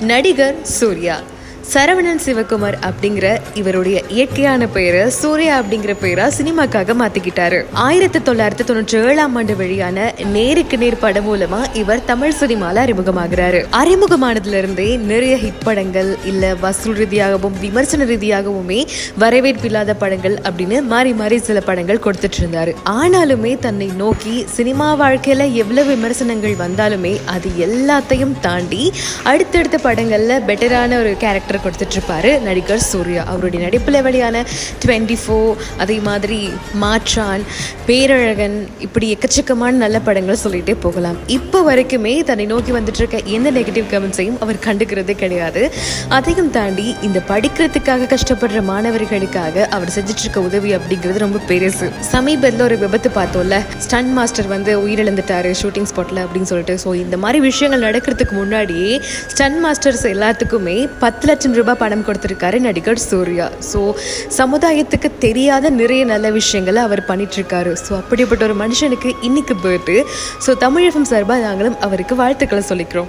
நடிகர் சூர்யா. சரவணன் சிவகுமார் அப்படிங்கிற இவருடைய இயற்கையான பெயரை சூர்யா அப்படிங்கிற பெயரா சினிமாக்காக மாத்திக்கிட்டாரு. ஆயிரத்தி தொள்ளாயிரத்தி தொண்ணூற்றி ஏழாம் ஆண்டு வெளியான நேருக்கு நேர் படம் மூலமா இவர் தமிழ் சினிமால அறிமுகமாகிறாரு. அறிமுகமானதுல இருந்தே நிறைய ஹிட் படங்கள் இல்ல வசூல் ரீதியாகவும் விமர்சன ரீதியாகவுமே வரவேற்பு இல்லாத படங்கள் அப்படின்னு மாறி மாறி சில படங்கள் கொடுத்துட்டு இருந்தாரு ஆனாலுமே தன்னை நோக்கி சினிமா வாழ்க்கையில எவ்வளவு விமர்சனங்கள் வந்தாலுமே அது எல்லாத்தையும் தாண்டி அடுத்தடுத்த படங்கள்ல பெட்டரான ஒரு கேரக்டர் கொடுத்துட்டு இருப்பாரு நடிகர் சூர்யா. அவருடைய நடிப்பில் வெளியான டுவெண்ட்டி ஃபோர் அதே மாதிரி மாற்றான் பேரழகன் இப்படி எக்கச்சக்கமான நல்ல படங்கள் சொல்லிட்டே போகலாம். இப்போ வரைக்குமே தன்னை நோக்கி வந்துட்டு இருக்க எந்த நெகட்டிவ் கமெண்ட்ஸையும் அவர் கண்டுக்கிறதே கிடையாது. அதையும் தாண்டி இந்த படிக்கிறதுக்காக கஷ்டப்படுற மாணவர்களுக்காக அவர் செஞ்சுட்டு இருக்க உதவி அப்படிங்கிறது ரொம்ப பெருசு. சமீபத்தில் ஒரு விபத்து பார்த்தோம்ல ஸ்டன் மாஸ்டர் வந்து உயிரிழந்துட்டாரு ஷூட்டிங் ஸ்பாட்டில் அப்படின்னு சொல்லிட்டு. ஸோ இந்த மாதிரி விஷயங்கள் நடக்கிறதுக்கு முன்னாடியே ஸ்டன் மாஸ்டர்ஸ் எல்லாத்துக்குமே பத்து லட்சம் ரூபாய் பணம் கொடுத்துருக்காரு நடிகர் சூர்யா. ஸோ சமுதாயத்துக்கு தெரியாத நிறைய நல்ல விஷயங்களை அவர் பண்ணிட்டு இருக்காரு ஸோ அப்படிப்பட்ட ஒரு மனுஷனுக்கு இன்னைக்கு பர்த்டே ஸோ தமிழகம் சார்பாக நாங்களும் அவருக்கு வாழ்த்துக்களை சொல்லிக்கிறோம்.